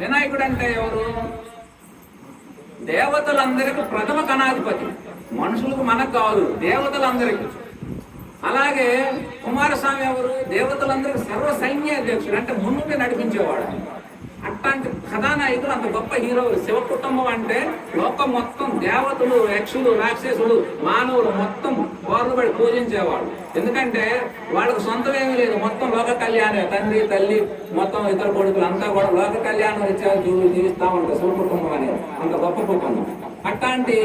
వినాయకుడు అంటే ఎవరు? దేవతలందరికీ ప్రథమ గణాధిపతి మనుషులకు మనకు కాదు దేవతలందరికీ. అలాగే కుమారస్వామి ఎవరు? దేవతలందరికీ సర్వ సైన్యాధ్యక్షుడు అంటే ముందుండి నడిపించేవాడు. అట్లాంటి కథానాయకులు అంత గొప్ప హీరో శివ కుటుంబం అంటే లోకం మొత్తం దేవతలు యక్షులు రాక్షసులు మానవులు మొత్తం పడి పూజించేవాడు ఎందుకంటే వాళ్ళకు సొంతం ఏమీ లేదు. మొత్తం లోక కళ్యాణమే. తండ్రి తల్లి మొత్తం ఇతర కొడుకులు అంతా కూడా లోక కళ్యాణం ఇచ్చారు జీ- ఉంటారు శివ కుటుంబం అనేది. అంత గొప్ప కుటుంబం. అట్లాంటి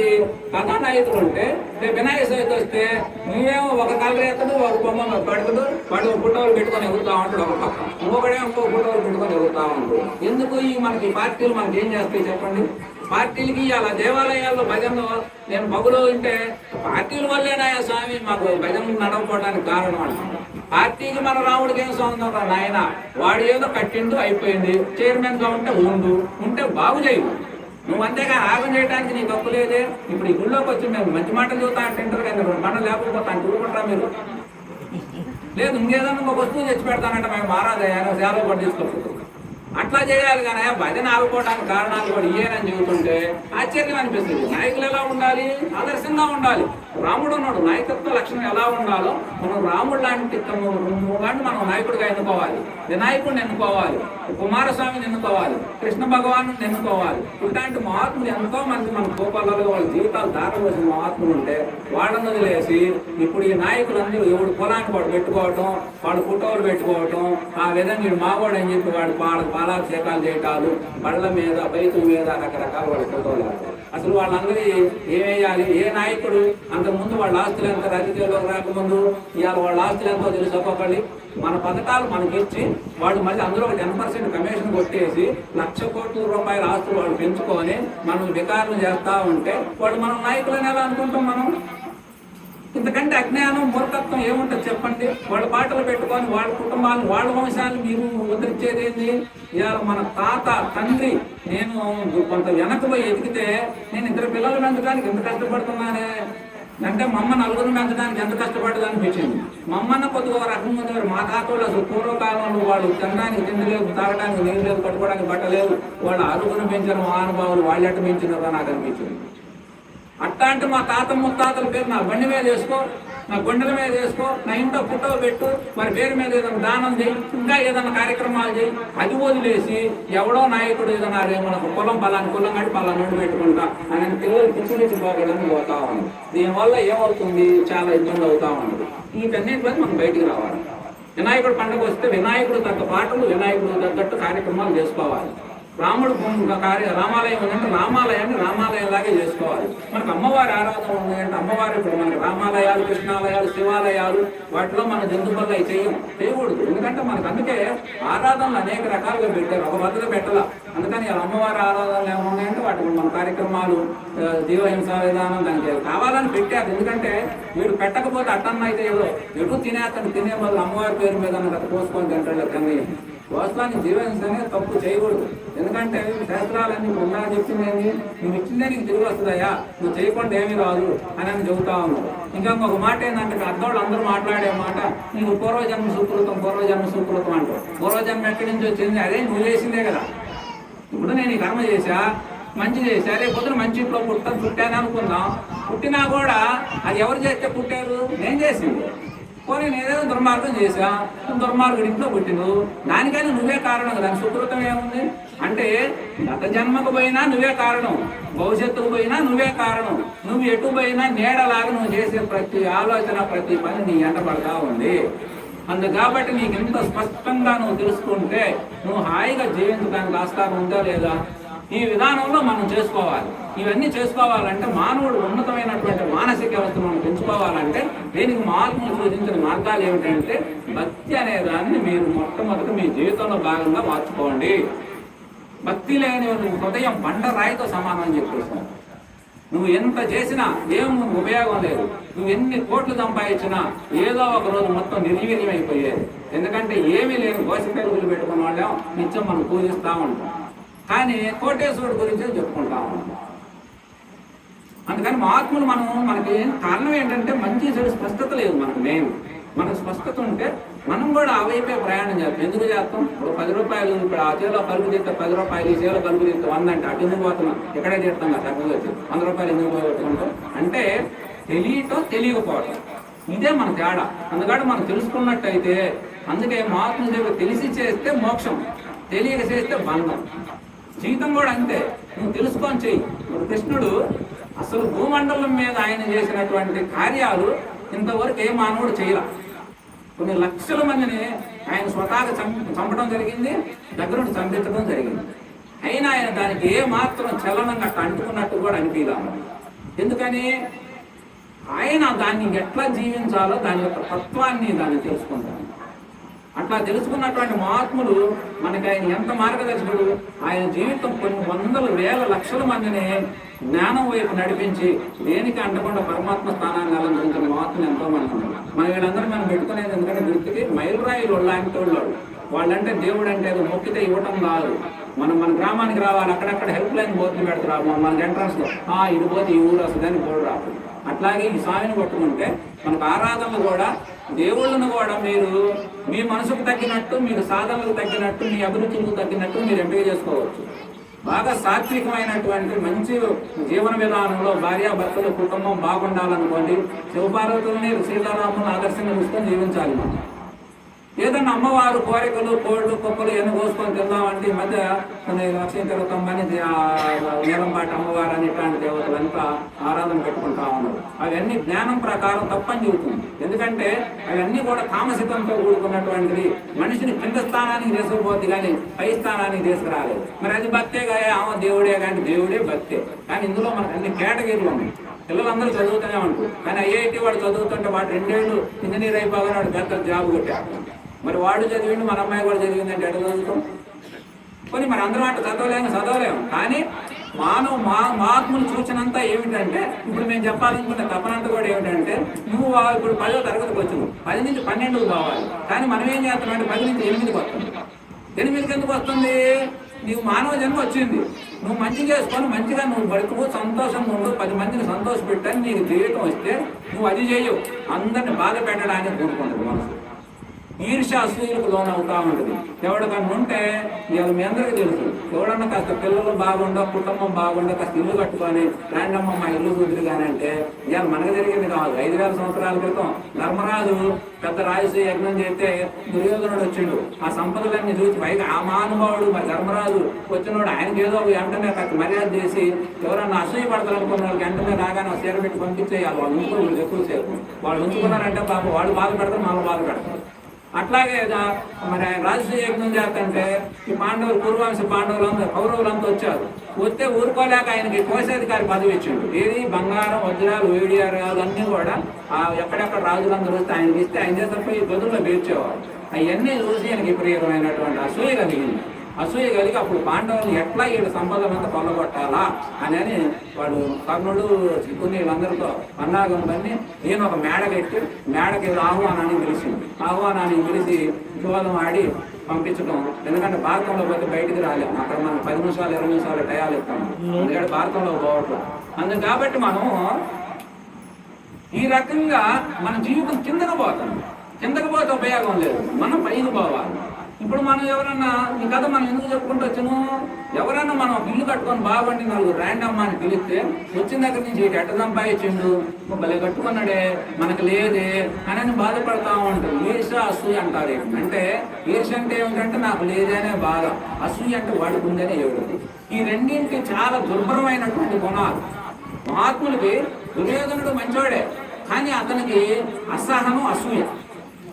కథానాయకులు ఉంటే రేపు వినాయక చవితి వస్తే నువ్వేమో ఒక కలరేతడు ఒక బొమ్మ పెడతాడు వాడు ఫోటోలు పెట్టుకొని ఎగురుతా ఉంటాడు ఒక పక్క. ఇంకొకడే ఇంకో ఫోటోలు పెట్టుకొని ఎగురుతా ఉంటాడు. ఎందుకు ఈ మనకి పార్టీలు మనకి ఏం చేస్తాయి చెప్పండి? పార్టీలకి అలా దేవాలయాల్లో భజన నేను మగులో ఉంటే పార్టీల వల్లేనాయా స్వామి మాకు భజన నడవకపోవడానికి కారణం అంటున్నాను పార్టీకి మన రాముడికి ఏం సంబంధం రా నాయన? వాడు ఏదో కట్టిండు అయిపోయింది. చైర్మన్గా ఉంటే ఉండు ఉంటే బాగు చేయవు నువ్వు అంతేగా రాగం చేయడానికి నీకు హక్కు లేదే. ఇప్పుడు ఈ గుళ్ళోకి వచ్చి మేము మంచి మాటలు చూస్తా అంటుంటారు కానీ మనం మాటలు లేకపోతే అని మీరు? లేదు ఇంకేదన్నా ఒక వస్తువు తెచ్చి పెడతానంటే మేము మారాదయ్యా సేవలు కూడా తీసుకోవచ్చు అట్లా చేయాలి కానీ భజన ఆగిపోవడానికి కారణాలు కూడా ఇయ్యేనని చెబుతుంటే ఆశ్చర్యం అనిపిస్తుంది. నాయకులు ఎలా ఉండాలి? ఆదర్శంగా ఉండాలి. రాముడు ఉన్నాడు. నాయకత్వ లక్షణం ఎలా ఉండాలో మనం రాముడు లాంటి లాంటి మనం నాయకుడిగా ఎన్నుకోవాలి. వినాయకుడిని ఎన్నుకోవాలి. కుమారస్వామిని ఎన్నుకోవాలి. కృష్ణ భగవాను ఎన్నుకోవాలి. ఇట్లాంటి మహాత్ములు ఎంతో మంది మన గోపాలలో వాళ్ళ జీవితాలు దారవలసిన మహాత్ములు ఉంటే వాళ్ళని వదిలేసి ఇప్పుడు ఈ నాయకులందరూ ఎవడు పొలానికి వాడు పెట్టుకోవటం వాడు ఫోటోలు పెట్టుకోవటం ఆ విధంగా మావాడు అని చెప్పి వాడు వాళ్ళ పాలాభిషేకాలు చేయటాలు బళ్ళ మీద బైకుల మీద రకరకాల వాడి ఫోటోలు అసలు వాళ్ళందరి ఏమేయాలి? ఏ నాయకుడు అంతకుముందు వాళ్ళ ఆస్తులు ఎంత రాజకీయాల్లోకి రాకముందు? ఇవాళ వాళ్ళ ఆస్తులు ఎంతో తెలుసు మన పథకాలు మనకి ఇచ్చి వాళ్ళు మళ్ళీ అందులో ఒక టెన్ పర్సెంట్ కమిషన్ కొట్టేసి లక్ష కోట్ల రూపాయల ఆస్తులు వాళ్ళు పెంచుకొని మనం వికారం చేస్తా ఉంటే వాళ్ళు మనం నాయకులని ఎలా అనుకుంటాం మనం? ఇంతకంటే అజ్ఞానం మూర్ఖత్వం ఏముంటుంది చెప్పండి? వాళ్ళ పాటలు పెట్టుకొని వాళ్ళ కుటుంబాలను వాళ్ళ వంశాన్ని మీరు ఉద్ధరించేది ఏంది? ఇవాళ మన తాత తండ్రి నేను కొంత వెనక పోయి ఎదిగితే నేను ఇద్దరు పిల్లలు పెంచడానికి ఎంత కష్టపడుతున్నానే? అంటే మమ్మ నలుగురు పెంచడానికి ఎంత కష్టపడ్డది అనిపించింది. మమ్మన్న కొద్దిగా రకం ఉంది మా తాత వాళ్ళు అసలు పూర్వకాలంలో వాళ్ళు తినడానికి తిండి లేదు తాగడానికి నీళ్ళు లేదు కట్టుకోవడానికి బట్ట లేదు. వాళ్ళు అరుగును పెంచిన మహానుభావులు వాళ్ళట్టు ఎట్ట పెంచినారో నాకు అనిపించింది. అట్లాంటి మా తాత ముత్తాతల పేరు నా బండి మీద వేసుకో నా గుండెల మీద వేసుకో నా ఇంట్లో ఫోటో పెట్టు మరి పేరు మీద ఏదైనా దానం చేయి ఇంకా ఏదైనా కార్యక్రమాలు చేయి. అది వదిలేసి ఎవడో నాయకుడు ఏదైనా రే మనకు కులం పలాని కులం కట్టి పలాని నుండి పెట్టుకుంటా అని పిల్లలు పిచ్చి పిచ్చి పోకడానికి పోతా ఉంది దీనివల్ల ఏమవుతుంది? చాలా ఇబ్బంది అవుతా ఉంది వీటన్నిటి మీద మనం బయటికి రావాలి. వినాయకుడు పండుగ వస్తే వినాయకుడు తగ్గ పాటలు వినాయకుడు తగ్గట్టు కార్యక్రమాలు చేసుకోవాలి. రాముడు కార్య రామాలయం ఉందంటే రామాలయాన్ని రామాలయం లాగే చేసుకోవాలి. మనకు అమ్మవారి ఆరాధన ఉంది అంటే అమ్మవారి ఇప్పుడు మనకి రామాలయాలు కృష్ణాలయాలు శివాలయాలు వాటిలో మన జంతువుల్లో అవి చేయం. చేయకూడదు. ఎందుకంటే మనకు అందుకే ఆరాధనలు అనేక రకాలుగా పెట్టారు. ఒక పద్ధతి పెట్టాల. అందుకని అమ్మవారి ఆరాధనలు ఏమున్నాయంటే ఉన్నాయంటే మన కార్యక్రమాలు జీవహింస విధానం దానికి కావాలని పెట్టారు. ఎందుకంటే వీడు పెట్టకపోతే అట్టన్న అయితే ఏదో ఎటు అతను తినే వాళ్ళు అమ్మవారి పేరు మీద పోసుకొని తింటాడు కన్నయ్య. వాస్తవానికి జీవించడమే తప్పు చేయకూడదు. ఎందుకంటే శాస్త్రాలన్నీ ఉన్నా చెప్పింది నువ్వు ఇచ్చిందే నీకు తిరిగి వస్తుందయ్యా. నువ్వు చేయకుండా ఏమీ రాదు అని అని చెబుతా ఉన్నావు ఇంకా ఇంకొక మాట ఏంటంటే పెద్దవాళ్ళు అందరూ మాట్లాడే మాట నీకు పూర్వజన్మ సుకృతం పూర్వజన్మ సుకృతం అంటావు. పూర్వజన్మ ఎక్కడి నుంచి వచ్చింది? అదే నువ్వు చేసిందే కదా. ఇప్పుడు నేను ఈ కర్మ చేశా మంచి చేశా రేపు పొద్దున మంచి ఇంట్లో పుట్టాను పుట్టాను అనుకుందాం. పుట్టినా కూడా అది ఎవరు చేస్తే పుట్టారు? నేను చేసింది. పోనీ నేనేదో దుర్మార్గం చేశా? దుర్మార్గుడు ఇంట్లో పుట్టిను దానికైనా నువ్వే కారణం కదా. సుకృతం ఏముంది? అంటే గత జన్మకు పోయినా నువ్వే కారణం. భవిష్యత్తుకు పోయినా నువ్వే కారణం. నువ్వు ఎటు పోయినా నీడలాగా నువ్వు చేసే ప్రతి ఆలోచన ప్రతి పని నీ ఎంట పడతా ఉంది. అందు కాబట్టి నీకు ఎంత స్పష్టంగా నువ్వు తెలుసుకుంటే నువ్వు హాయిగా జీవించడానికి ఆస్కారం ఉందా లేదా? ఈ విధానంలో మనం చేసుకోవాలి. ఇవన్నీ చేసుకోవాలంటే మానవుడు ఉన్నతమైనటువంటి మానసిక వ్యవస్థ మనం పెంచుకోవాలంటే దీనికి మార్పులు సూచించిన మార్గాలు ఏమిటంటే భక్తి అనే దాన్ని మీరు మొట్టమొదటి మీ జీవితంలో భాగంగా మార్చుకోండి. భక్తి లేని హృదయం బండ రాయితో సమానం అని చెప్పేసాను నువ్వు ఎంత చేసినా ఏం ఉపయోగం లేదు. నువ్వు ఎన్ని కోట్లు సంపాదించినా ఏదో ఒక రోజు మొత్తం నిర్వీర్యం అయిపోయేది ఎందుకంటే ఏమీ లేని గోసి పెరుగులు పెట్టుకున్న వాళ్ళం నిత్యం మనం పూజిస్తూ ఉంటాం. కానీ కోటేశ్వరుడు గురించే చెప్పుకుంటా. అందుకని మహాత్ములు మనం మనకి కారణం ఏంటంటే మంచి చెడు స్పష్టత లేదు మనకు మెయిన్ మనకు స్పష్టత ఉంటే మనం కూడా ఆ వైపే ప్రయాణం చేస్తాం. ఎందుకు చేస్తాం? ఇప్పుడు పది రూపాయలు ఇప్పుడు ఆ చేలో పరుగు తీస్తే పది రూపాయలు ఈ చేలో పలుకు తీస్తే వంద అంటే అటు ఎందుకు పోతున్నాం? ఇక్కడే తీస్తాం కదా తక్కువ వచ్చి. వంద రూపాయలు ఎందుకు పోగొట్టుకుంటాం? అంటే తెలియటం తెలియకపోవటం. ఇదే మన తేడా. అందుకని మనం తెలుసుకున్నట్టయితే అందుకే మహాత్ములు దేవుడు తెలిసి చేస్తే మోక్షం. తెలియక చేస్తే బంధం. జీవితం కూడా అంతే. నువ్వు తెలుసుకొని చెయ్యి. ఇప్పుడు కృష్ణుడు అసలు భూమండలం మీద ఆయన చేసినటువంటి కార్యాలు ఇంతవరకు ఏ మానవుడు చేయలే. కొన్ని లక్షల మందిని ఆయన స్వతహాగా చం చంపడం జరిగింది దగ్గరుండి చంపించడం జరిగింది. అయినా ఆయన దానికి ఏ మాత్రం చలనంగా అంటుకున్నట్టు కూడా అనిపించాము ఎందుకని? ఆయన దాన్ని ఎట్లా జీవించాలో దాని యొక్క తత్వాన్ని దాన్ని తెలుసుకుంటాను అట్లా తెలుసుకున్నటువంటి మహాత్ములు మనకి ఆయన ఎంత మార్గదర్శకుడు ఆయన జీవితం కొన్ని వందల వేల లక్షల మందిని జ్ఞానం వైపు నడిపించి దేనికి అంటకుండా పరమాత్మ స్థానాన్ని అలంకరించిన మహాత్ములు ఎంతో మంది ఉన్నారు. మన వీళ్ళందరూ మనం పెట్టుకునేది ఎందుకంటే గుర్తుకి మైలురాయిలు లాంటి వాళ్ళు వాళ్ళంటే దేవుడు అంటే ఏదో మొక్కితే ఇవ్వటం కాదు. మనం మన గ్రామానికి రావాలి అక్కడక్కడ హెల్ప్ లైన్ బోర్డు పెడతారు మన ఎంట్రన్స్లో ఇది పోతే ఈ ఊరు వస్తుందని బోర్డు రాదు అట్లాగే ఈ స్వామిని పట్టుకుంటే మనకు ఆరాధనలు కూడా దేవుళ్ళను కూడా మీరు మీ మనసుకు తగ్గినట్టు మీరు సాధనలకు తగ్గినట్టు మీ అభిరుచులకు తగ్గినట్టు మీరు ఎంపిక చేసుకోవచ్చు. బాగా సాత్వికమైనటువంటి మంచి జీవన విధానంలో భార్యాభర్తలు కుటుంబం బాగుండాలనుకోండి శివపార్వతుల్ని సీతారాములను ఆదర్శంగా చూసుకొని జీవించాలి మనం. ఏదన్నా అమ్మవారు కోరికలు కోళ్ళు కుక్కలు ఎన్ని కోసుకొని తిందామంటే ఈ మధ్య కొన్ని లక్ష్మీ తిరుగుతామని నీలంపాటి అమ్మవారు అని ఇట్లాంటి దేవతలంతా ఆరాధన పెట్టుకుంటా ఉన్నారు. అవన్నీ జ్ఞానం ప్రకారం తప్పని చెబుతుంది. ఎందుకంటే అవన్నీ కూడా తామసితంతో కూడుకున్నటువంటిది. మనిషిని కింద స్థానానికి తీసుకుపోద్ది కానీ పై స్థానానికి తీసుకురాలేదు. మరి అది భక్తే కానీ ఆమె దేవుడే కానీ దేవుడే భక్తే. కానీ ఇందులో మనకు అన్ని కేటగిరీలు ఉన్నాయి. పిల్లలందరూ చదువుతూనే ఉంటారు. కానీ ఐఐటి వాడు చదువుతుంటే వాడు రెండేళ్ళు ఇంజనీర్ అయిపోగానే వాడు పెద్ద జాబ్ కొట్టాడు మరి వాడు చదివిండు మన అమ్మాయి కూడా చదివిందంటే ఎట్లా చదువుతాం? కొన్ని మరి అందరం అట్లా చదవలేము చదవలేము. కానీ మానవ మా మహాత్ములు సూచనంతా ఏమిటంటే ఇప్పుడు మేము చెప్పాలనుకున్న తపనంత కూడా ఏమిటంటే నువ్వు వా- ఇప్పుడు పదో తరగతికి వచ్చావు. పది నుంచి పన్నెండుకు కావాలి. కానీ మనం ఏం చేస్తున్నాం అంటే పది నుంచి ఎనిమిదికి వస్తుంది ఎనిమిదికి ఎందుకు వస్తుంది? నీకు మానవ జన్మ వచ్చింది. నువ్వు మంచి చేసుకొని మంచిగా నువ్వు బతుకు సంతోషంగా ఉండు పది మందిని సంతోష పెట్టని నీకు జీవితం వస్తే నువ్వు అది చేయవు. అందరిని బాధ పెట్టడానికి కోరుకుంటుంది మనసు. ఈర్ష అసూయలకు లోన్ అవుతా ఉంటుంది. ఎవడికన్నా ఉంటే ఇవాళ మీ అందరికీ తెలుసు. ఎవడన్నా కాస్త పిల్లలు బాగుండో కుటుంబం బాగుండో కాస్త ఇల్లు కట్టుకొని రాండమ్మ మా ఇల్లు కుదిరి కానీ అంటే ఇవాళ మనకు జరిగింది కాదు ఐదు వేల సంవత్సరాల క్రితం ధర్మరాజు పెద్ద రాజసు యజ్ఞం చేస్తే దుర్యోధనుడు వచ్చిండు. ఆ సంపదలన్నీ చూసి పైగా ఆ మహానుభావుడు మరి ధర్మరాజు వచ్చినోడు ఆయనకి ఏదో ఒక వెంటనే కాస్త మర్యాద చేసి ఎవరన్నా అసూయ పడతారనుకున్న వాళ్ళకి వెంటనే రాగానే చీర పెట్టి పంపించేయాలి. వాళ్ళు ఉంచుకోరు ఎక్కువసేపు వాళ్ళు ఉంచుకున్నారంటే పాప వాళ్ళు బాధ పెడతారు మనం బాధ పెడతారు అట్లాగే మరి ఆయన రాజసూయ యజ్ఞం చేస్తుంటే ఈ పాండవులు పూర్వాంశ పాండవులంతా కౌరవులంతా వచ్చారు. వస్తే ఊరుకోలేక ఆయనకి కోశాధికారి పదవి ఇచ్చిండు. ఏది? బంగారం వజ్రాలు వేడియారు అన్నీ కూడా ఆ ఎక్కడెక్కడ రాజులందరూ వస్తే ఆయనకి ఇస్తే ఆయన చేసేటప్పుడు ఈ గదుల్లో పేర్చేవారు. అవన్నీ చూసి ఆయనకి విపరీతమైనటువంటి అసూయ కలిగింది. అసూయ కలిగి అప్పుడు పాండవులు ఎట్లా వీళ్ళ సంపదనంతా కొల్లగొట్టాలా అని అని వాడు కర్ణుడు చిక్కుని వీళ్ళందరితో అన్నాగం నేను ఒక మేడ కట్టి మేడకి ఆహ్వానాన్ని పిలిచింది ఆహ్వానాన్ని పిలిచి జోదం ఆడి పంపించడం ఎందుకంటే భారతంలో పోతే బయటికి రాలేము అక్కడ మనం పది నిమిషాలు ఇరవై నిమిషాలు టయాలు ఇస్తాము ఎందుకంటే భారతంలో పోవట్లేదు అందుకు కాబట్టి మనం ఈ రకంగా మన జీవితం కిందకు పోతాం. కిందకు పోతే ఉపయోగం లేదు. మనం పైకి పోవాలి. ఇప్పుడు మనం ఎవరన్నా ఈ కథ మనం ఎందుకు చెప్పుకుంటూ వచ్చాము ఎవరన్నా మనం బిల్లు ఇల్లు కట్టుకొని బాగుండి నలుగురు ర్యాండమ్ అని పిలిస్తే వచ్చిన దగ్గర నుంచి ఎట్ట సంపాదించిండు? భలే కట్టుకున్నాడే మనకు లేదే అని బాధపడతా ఉంటాం ఈర్ష అసూయ అంటారు అంటే ఈర్ష అంటే ఏమిటంటే నాకు లేదే అనే బాధ. అసూయ అంటే వాడికి ఉందనే ఈ రెండింటి చాలా దుర్భరమైనటువంటి గుణాలు. మహాత్ములకి దుర్యోధనుడు మంచోడే కానీ అతనికి అసహనం అసూయ.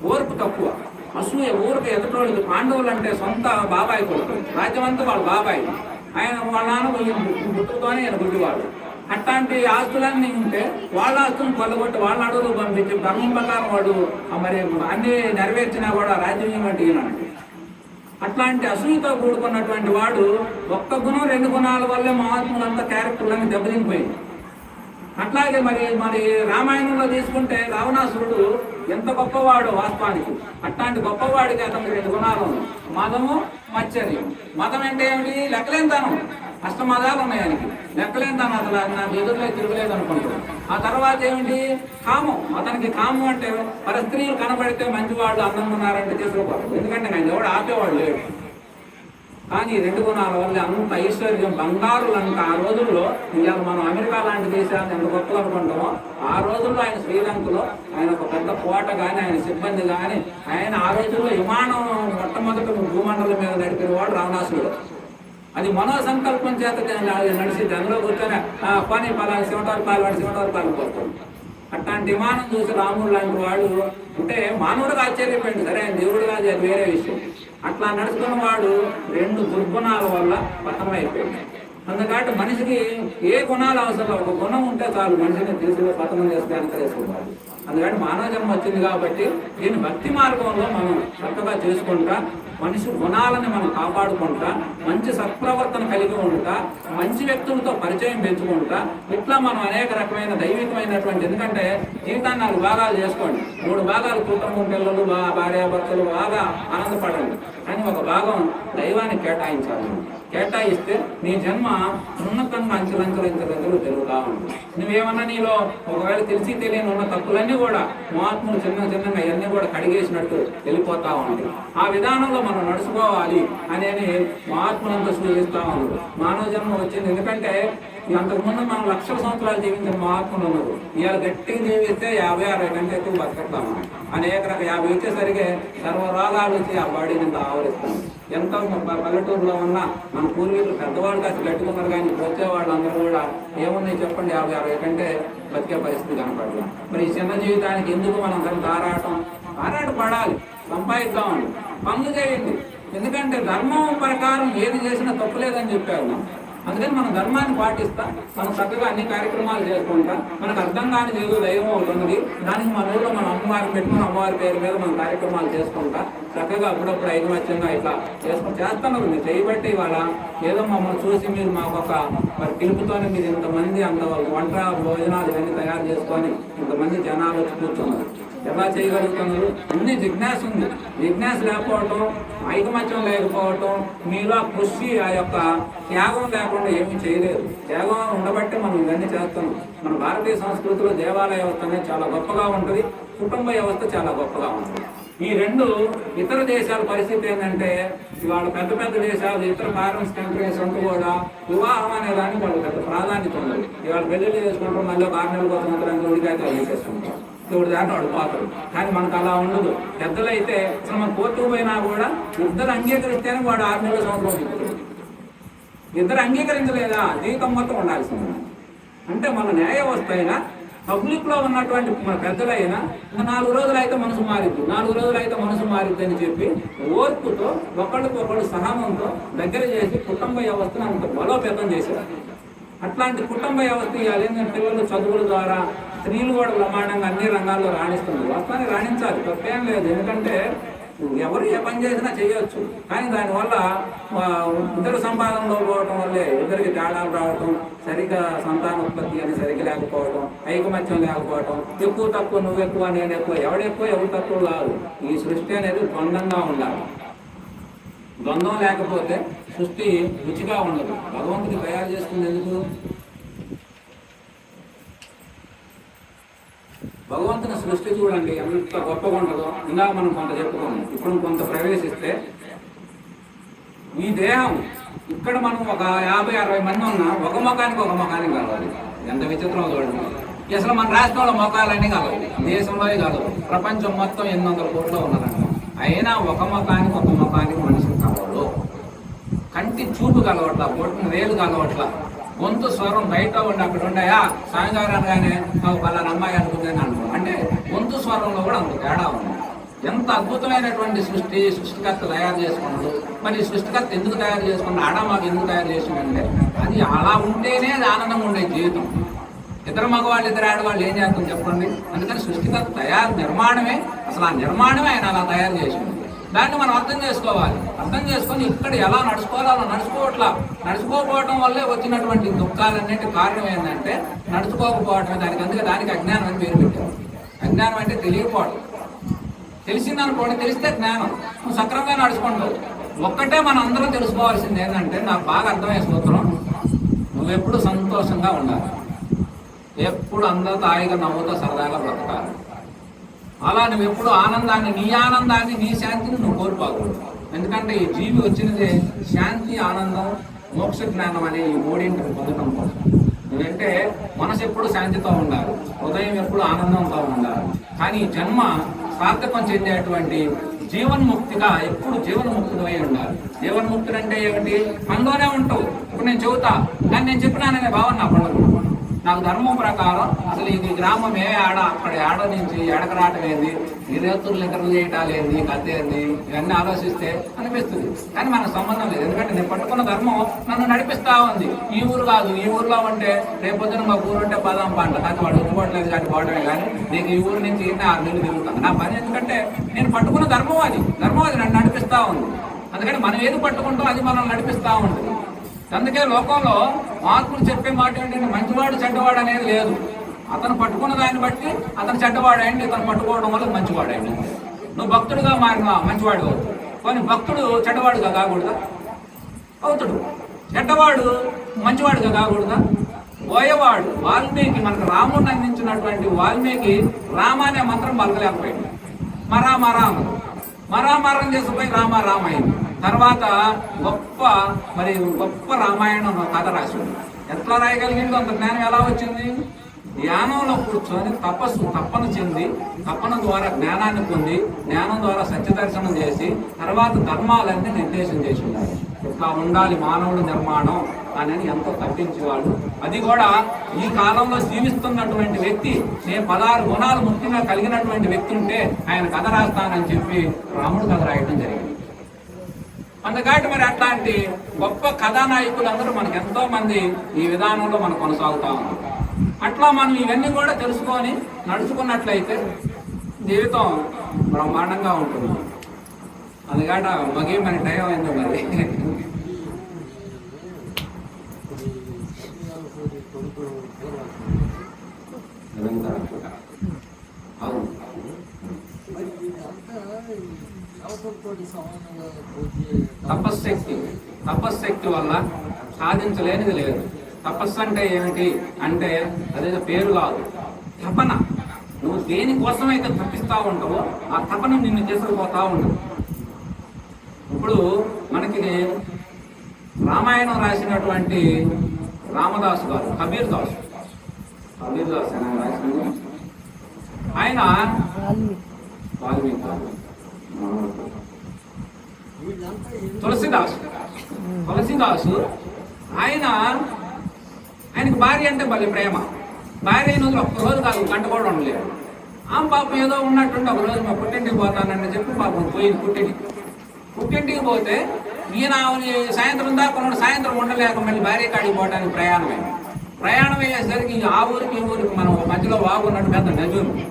ఓర్పు తక్కువ. అసూయ ఊరికి ఎదుటోళ్ళకి పాండవులు అంటే సొంత బాబాయ్ కొడుకు. రాజ్యమంతా వాళ్ళ బాబాయ్. ఆయన వాళ్ళ నాన్న గుర్తుతోనే ఆయన గుడ్డివాడు. అట్లాంటి ఆస్తులన్నీ ఉంటే వాళ్ళ ఆస్తులను కొల్లగొట్టి వాళ్ళ అడవులు పంపించి ధర్మం ప్రకారం వాడు మరి అన్ని నెరవేర్చినా కూడా రాజ్యం అంటే ఈయనండి అట్లాంటి అసూయతో కూడుకున్నటువంటి వాడు ఒక్క గుణం రెండు గుణాల వల్లే మహాత్ములంతా క్యారెక్టర్లన్నీ దెబ్బతినిపోయింది అట్లాగే మరి మరి రామాయణంలో తీసుకుంటే రావణాసురుడు ఎంత గొప్పవాడు వాస్తవానికి? అట్లాంటి గొప్పవాడికి అతని రెండు గుణాలు మదము మచ్చర్యం మతం అంటే ఏమిటి? లెక్కలేనితనం. అష్టమదాలు ఉన్నాయి ఆయనకి. లెక్కలేనితనం అసలు నాకు ఎదురులే తిరగలేదు అనుకుంటాడు ఆ తర్వాత ఏమిటి? కామం. అతనికి కామం అంటే పరస్త్రీలు కనబడితే మంచివాడు అందంగా ఉన్నారంటే చేసుకోకూడదు ఎందుకంటే ఆయన ఎవడు ఆపేవాడు లేడు. కానీ రెండు గుణాల వల్ల అంత ఐశ్వర్యం బంగారులు ఆ రోజుల్లో. ఇవాళ మనం అమెరికా లాంటి దేశాన్ని ఎంత గొప్పలు అనుకుంటామో ఆ రోజుల్లో ఆయన శ్రీలంకలో ఆయన ఒక పెద్ద కోట కానీ ఆయన సిబ్బంది కానీ ఆయన ఆ రోజుల్లో విమానం మొట్టమొదటి భూమండలం మీద నడిపిన వాడు రావణాసుడు అది మనో సంకల్పం చేత నడిచి దానిలో కూర్చొని పని పలాని శివటారు పాలు వాడు శివటారు పాలు అట్లాంటి విమానం చూసి రాముడు లాంటి వాడు అంటే మానవుడిగా ఆశ్చర్యపోయింది సరే ఆయన దేవుడు కాదు అది వేరే విషయం. అట్లా నడుచుకున్న వాడు రెండు దుర్గుణాల వల్ల పతనం అయిపోయింది అందుకని మనిషికి ఏ గుణాలు అవసరం? ఒక గుణం ఉంటే చాలు మనిషిని తీసుకుని పతనం చేస్తే అనుకరిస్తున్నారు అందుకని మానవ జన్మ వచ్చింది కాబట్టి దీన్ని భక్తి మార్గంలో మనం చక్కగా చేసుకుంటా మనిషి గుణాలను మనం కాపాడుకుంటా మంచి సత్ప్రవర్తన కలిగి ఉంటా మంచి వ్యక్తులతో పరిచయం పెంచుకుంటా ఇట్లా మనం అనేక రకమైన దైవికమైనటువంటి ఎందుకంటే జీవితాన్ని నాలుగు భాగాలు చేసుకోండి. మూడు భాగాలు కుటుంబం పిల్లలు బా- భార్యాభర్తలు బాగా ఆనందపడండి. కానీ ఒక భాగం దైవాన్ని కేటాయించాలి. కేటాయిస్తే నీ జన్మ ఉన్నతంగా అంచులంచులంచులంచులు జరుగుతా ఉంటుంది. నువ్వేమన్నా నీలో ఒకవేళ తెలిసి తెలియని ఉన్న తప్పులన్నీ కూడా మహాత్ములు చిన్న చిన్నగా ఇవన్నీ కూడా కడిగేసినట్టు వెళ్ళిపోతా ఉంటాయి ఆ విధానంలో మనం నడుచుకోవాలి అనేది మహాత్ములంతా సూచిస్తా ఉన్నారు. మానవ జన్మ వచ్చింది ఎందుకంటే అంతకుముందు మనం లక్షల సంవత్సరాలు జీవించిన మహాత్ములు ఉన్నారు. ఇవాళ గట్టిగా జీవిస్తే యాభై అరవై గంటలు ఎక్కువ బతుకుతాము అనేక రకాల యాభై వచ్చేసరికి సర్వరోగాలు వచ్చి ఆ బాడీని ఆవరిస్తాము ఎంతో ఎంత పల్లెటూరులో ఉన్న మన పూర్వీకులు పెద్దవాళ్ళు కాస్త గట్టుకున్నారు కానీ వచ్చేవాళ్ళు అందరూ కూడా ఏమున్నాయి చెప్పండి యాభై అరవై కంటే బతికే పరిస్థితి కనపడదు. మరి ఈ చిన్న జీవితానికి ఎందుకు మనం దాన్ని ఆరాటం ఆరాట పడాలి సంపాదిద్దామండి. పనులు చేయండి. ఎందుకంటే ధర్మం ప్రకారం ఏది చేసినా తప్పులేదని చెప్పారు. మనం. అందుకని మనం ధర్మాన్ని పాటిస్తా మనం చక్కగా అన్ని కార్యక్రమాలు చేసుకుంటా మనకు అర్థం కాని ఏదో దైవం ఒకటి ఉంది. దానికి మన ఊళ్ళో మన అమ్మవారి పెట్టుకుని అమ్మవారి పేరు మీద మనం కార్యక్రమాలు చేసుకుంటా చక్కగా అప్పుడప్పుడు ఐకమత్యంగా ఇట్లా చేసుకుని చేస్తున్నారు మీరు చేయబట్టి ఇవాళ ఏదో మమ్మల్ని చూసి మీరు మాకు ఒక మరి పిలుపుతోనే మీరు ఇంతమంది అంత వంట భోజనాలు ఇవన్నీ తయారు చేసుకొని ఇంతమంది జనాలు వచ్చి కూర్చున్నారు. ఎలా చేయగలుగుతున్నారు? అన్ని జిజ్ఞాస ఉంది జిజ్ఞాస లేకపోవటం ఐకమత్యం లేకపోవటం మీలో ఆ కృషి ఆ యొక్క త్యాగం లేకుండా ఏమీ చేయలేదు. త్యాగం ఉండబట్టి మనం ఇవన్నీ చేస్తున్నాం. మన భారతీయ సంస్కృతిలో దేవాలయ వ్యవస్థ అనేది చాలా గొప్పగా ఉంటుంది. కుటుంబ వ్యవస్థ చాలా గొప్పగా ఉంటుంది. ఈ రెండు ఇతర దేశాల పరిస్థితి ఏంటంటే ఇవాళ పెద్ద పెద్ద దేశాలు ఇతర ఫారెన్స్ కంట్రీస్ అంటూ కూడా వివాహం అనే దానికి వాళ్ళు పెద్ద ప్రాధాన్యత ఉండదు. ఇవాళ పెళ్ళి చేసుకుంటాం మళ్ళీ ఒక ఆరు నెలల కోసం మాత్రం ఉడికాయలు వేసేసుకుంటాం దాంట్లో వాడు పాత్రలు కానీ మనకు అలా ఉండదు. పెద్దలైతే అసలు మన కోర్టుకు పోయినా కూడా ఇద్దరు అంగీకరిస్తేనే వాడు ఆరు నెలల సంవత్సరం ఇద్దరు అంగీకరించలేదా? జీవితం మొత్తం ఉండాల్సింది. అంటే మన న్యాయ వ్యవస్థ అయినా పబ్లిక్లో ఉన్నటువంటి మన పెద్దలైనా నాలుగు రోజులు అయితే మనసు మారిద్ది నాలుగు రోజులు అయితే మనసు మారిద్ది అని చెప్పి ఓర్పుతో ఒకళ్ళకొకళ్ళు సహనంతో దగ్గర చేసి కుటుంబ వ్యవస్థను అంత బలోపేతం చేశారు. అట్లాంటి కుటుంబ వ్యవస్థ ఇవ్వాలి పిల్లల పిల్లలు చదువుల ద్వారా స్త్రీలు కూడా ప్రమాణంగా అన్ని రంగాల్లో రాణిస్తున్నారు. వాస్తవాన్ని రాణించాలి. తప్పేం లేదు. ఎందుకంటే ఎవరు ఏ పని చేసినా చేయొచ్చు. కానీ దానివల్ల ఇద్దరు సంపాదనలో పోవటం వల్లే ఇద్దరికి తేడాలు రావటం సరిగ్గా సంతానోత్పత్తి అని సరిగ్గా లేకపోవటం ఐకమత్యం లేకపోవటం ఎక్కువ తక్కువ నువ్వు ఎక్కువ నేను ఎక్కువ ఎవడెక్కువ ఎవరు తక్కువ కాదు. ఈ సృష్టి అనేది ద్వందంగా ఉండాలి. ద్వంద్వం లేకపోతే సృష్టి రుచిగా ఉండదు. భగవంతుడి తయారు చేసుకుంది ఎందుకు? భగవంతుని సృష్టి చూడండి ఎంత గొప్పగా ఉండదో ఇందాక మనం కొంత చెప్పుకోము ఇప్పుడు కొంత ప్రవేశిస్తే ఈ దేహం ఇక్కడ మనం ఒక యాభై అరవై మంది ఉన్నా ఒక ముఖానికి ఒక ముఖానికి కలవాలి ఎంత విచిత్రం చూడండి. అసలు మన రాష్ట్రంలో ముఖాలన్నీ కలవు దేశంలో కలవు ప్రపంచం మొత్తం ఎనిమిది వందల కోట్లు ఉన్నదంట అయినా ఒక ముఖానికి ఒక ముఖానికి మనుషులు కలవడు కంటి చూపు కలవట్ల బొట్టిన వేలు కలవట్ల. గొంతు స్వరం బయట ఉండి అక్కడ ఉన్నాయా సాయంకాలం అనగానే పలానా అమ్మాయి అనుకుందని అనుకో అంటే గొంతు స్వరంలో కూడా అంత తేడా ఉంది. ఎంత అద్భుతమైనటువంటి సృష్టి సృష్టికర్త తయారు చేసుకున్నాడు. మరి ఈ సృష్టికర్త ఎందుకు తయారు చేసుకున్నాడు? ఆడ మాకు ఎందుకు తయారు చేసిందంటే అది అలా ఉంటేనే ఆనందం ఉండే జీవితం. ఇద్దరు మగవాళ్ళు ఇద్దరు ఆడవాళ్ళు ఏం చేస్తాం చెప్పండి? అందుకని సృష్టికర్త తయారు నిర్మాణమే అసలు ఆ నిర్మాణమే ఆయన అలా తయారు చేసింది. దాన్ని మనం అర్థం చేసుకోవాలి. అర్థం చేసుకొని ఇక్కడ ఎలా నడుచుకోవాలో అలా నడుచుకోవట్లా. నడుచుకోకపోవడం వల్లే వచ్చినటువంటి దుఃఖాలన్నిటి కారణం ఏంటంటే నడుచుకోకపోవటమే. దానికి అందుకే దానికి అజ్ఞానం అని పేరు పెట్టారు. అజ్ఞానం అంటే తెలియకపోవడం తెలిసిందనుకోండి తెలిస్తే జ్ఞానం. నువ్వు సక్రమంగా నడుచుకుంటావు ఒక్కటే మనం అందరం తెలుసుకోవాల్సింది ఏంటంటే నాకు బాగా అర్థమయ్యే సూత్రం నువ్వెప్పుడు సంతోషంగా ఉండాలి. ఎప్పుడు అందరితో హాయిగా నవ్వుతో సరదాగా బ్రతకాలి. అలా నువ్వు ఎప్పుడు ఆనందాన్ని నీ ఆనందాన్ని నీ శాంతిని నువ్వు కోల్పోకూడదు. ఎందుకంటే ఈ జీవి వచ్చినదే శాంతి ఆనందం మోక్ష జ్ఞానం అనే ఈ మూడింటిని పొందడం కోసం. ఎందుకంటే మనసు ఎప్పుడు శాంతితో ఉండాలి హృదయం ఎప్పుడు ఆనందంతో ఉండాలి. కానీ జన్మ సార్థకం చెందేటువంటి జీవన్ముక్తిగా ఎప్పుడు జీవన్ముక్తుడై ఉండాలి. జీవన్ముక్తుడు అంటే ఏమిటి? మనలోనే ఉంటావు. ఇప్పుడు నేను చెబుతా కానీ నేను చెప్పినాననే భావన నా పండుగ నాకు ధర్మం ప్రకారం అసలు ఇది గ్రామం ఏ ఆడ? అక్కడ ఆడ నుంచి ఎడకరావటం ఏంది? ఈ రేతులు ఇతరులు చేయటాలు ఏంది? కథ ఇవన్నీ ఆలోచిస్తే అనిపిస్తుంది. కానీ మనకు సంబంధం లేదు. ఎందుకంటే నేను పట్టుకున్న ధర్మం నన్ను నడిపిస్తా ఉంది. ఈ ఊరు కాదు. ఈ ఊర్లో ఉంటే రేపొద్దున మా ఊరు ఉంటే పదాం పంట. కానీ వాడు ఒప్పుకోవట్లేదు కానీ పోవడమే కానీ నీకు ఈ ఊరు నుంచి ఇన్ని ఆరు నెలలు తిరుగుతాను. నా పని ఎందుకంటే నేను పట్టుకున్న ధర్మం అది. ధర్మం అది నన్ను నడిపిస్తా ఉంది. అందుకని మనం ఏది పట్టుకుంటాం అది మనం నడిపిస్తూ ఉంటుంది అందుకే లోకంలో మార్పులు చెప్పే మాట ఏంటంటే మంచివాడు చెడ్డవాడు అనేది లేదు. అతను పట్టుకున్న దాన్ని బట్టి అతను చెడ్డవాడండి ఇతను పట్టుకోవడం వల్ల మంచివాడండి నువ్వు భక్తుడుగా మారినా మంచివాడు అవుతావు. కానీ భక్తుడు చెడ్డవాడుగా కాకూడదా? అవుతుడు. చెడ్డవాడు మంచివాడుగా కాకూడదా? పోయేవాడు వాల్మీకి మనకు రాముడిని అందించినటువంటి వాల్మీకి రామ అనే మంత్రం పలకలేకపోయాడు మరా మరామ మరామరం చేసిపోయి రామ రామ అయింది. తర్వాత గొప్ప మరి గొప్ప రామాయణం కథ రాశాడు. ఎట్లా రాయగలిగిందో అంత జ్ఞానం ఎలా వచ్చింది? ధ్యానంలో కూర్చొని తపస్సు తప్పన చెంది తప్పన ద్వారా జ్ఞానాన్ని పొంది జ్ఞానం ద్వారా సత్యదర్శనం చేసి తర్వాత ధర్మాలన్నీ నిర్దేశం చేసి ఉండాలి ఇట్లా ఉండాలి మానవుడి నిర్మాణం అనేది ఎంతో తప్పించేవాడు. అది కూడా ఈ కాలంలో జీవిస్తున్నటువంటి వ్యక్తి నేను పదహారు గుణాలు ముఖ్యంగా కలిగినటువంటి వ్యక్తి ఉంటే ఆయన కథ రాస్తానని చెప్పి రాముడు కథ రాయడం జరిగింది. అందుకాటి మరి అట్లాంటి గొప్ప కథానాయకులందరూ మనకు ఎంతో మంది ఈ విధానంలో మనం కొనసాగుతా ఉన్నాం. అట్లా మనం ఇవన్నీ కూడా తెలుసుకొని నడుచుకున్నట్లయితే జీవితం బ్రహ్మాండంగా ఉంటుంది. అందుకాట మగే మన టైం అయిందో మరి. అవును. తపశ్శక్తి తపశ్శక్తి వల్ల సాధించలేనిది లేదు. తపస్సు అంటే ఏమిటి? అంటే అదేదో పేరు కాదు తపన. నువ్వు దేనికోసమైతే తప్పిస్తా ఉంటావో ఆ తపన నిన్ను తీసుకుపోతా ఉండదు. ఇప్పుడు మనకి రామాయణం రాసినటువంటి రామదాసు గారు కబీర్ దాసు కబీర్ దాస్ అని ఆయన రాసింది ఆయన వాల్మీకి. తులసిదాసు. తులసిదాసు ఆయన ఆయనకు భార్య అంటే భలే ప్రేమ. భార్య అయిన రోజులు రోజు కాదు గంట కూడా ఉండలేదు. ఆ పాపం ఏదో ఉన్నట్టుండి ఒక రోజు మా పుట్టింటికి పోతానని చెప్పి పాపం పోయింది పుట్టింటికి. పుట్టింటికి పోతే ఈయన సాయంత్రం దాకా సాయంత్రం ఉండలేక మళ్ళీ భార్య కాడికి పోవడానికి ప్రయాణమే ప్రయాణం అయ్యేసరికి ఆ ఊరికి ఈ ఊరికి మనం మధ్యలో వాగున్నట్టు పెద్ద నది ఉంది.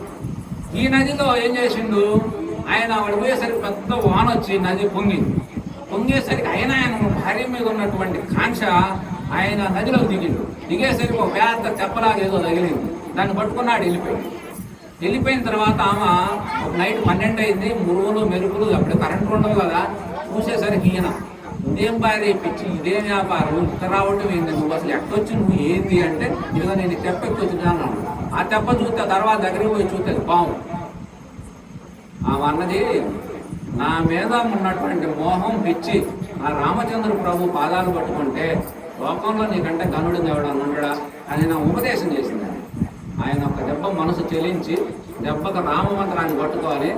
ఈ నదిలో ఏం చేసిండు? ఆయన వాడు పోయేసరికి పెద్ద వాన వచ్చి నది పొంగింది. పొంగేసరికి ఆయన ఆయన భార్య మీద ఉన్నటువంటి కాంక్ష ఆయన నదిలో దిగిండు. దిగేసరికి ఒక పెద్ద తెప్పలాగా ఏదో తగిలింది. దాన్ని పట్టుకున్నాడు వెళ్ళిపోయాడు. వెళ్ళిపోయిన తర్వాత ఆమె ఒక నైట్ పన్నెండు అయింది మురుగులు మెరుగులు అప్పుడు కరెంట్ ఉండదు కదా చూసేసరికి ఈయన ఇదేం భార్య పిచ్చి? ఇదేం వ్యాపారం? ఇంత రావటం ఏంది? నువ్వు అసలు ఎట్టొచ్చి? నువ్వు ఏంది? అంటే ఇదిగో నేను ఈ తెప్ప ఆ తెప్ప చూస్తే తర్వాత దగ్గరికి పోయి చూస్తే పాము ఆ వన్నది నా మీద ఉన్నటువంటి మోహం పిచ్చి ఆ రామచంద్ర ప్రభు పాదాలు పట్టుకుంటే లోకంలో నీకంటే గనుడు దేవుడు ఉన్నాడా అని నా ఉపదేశం చేసింది. ఆయన ఒక దెబ్బ మనసు చెలించి దెబ్బకు రామమంత్రాన్ని పట్టుకోవాలి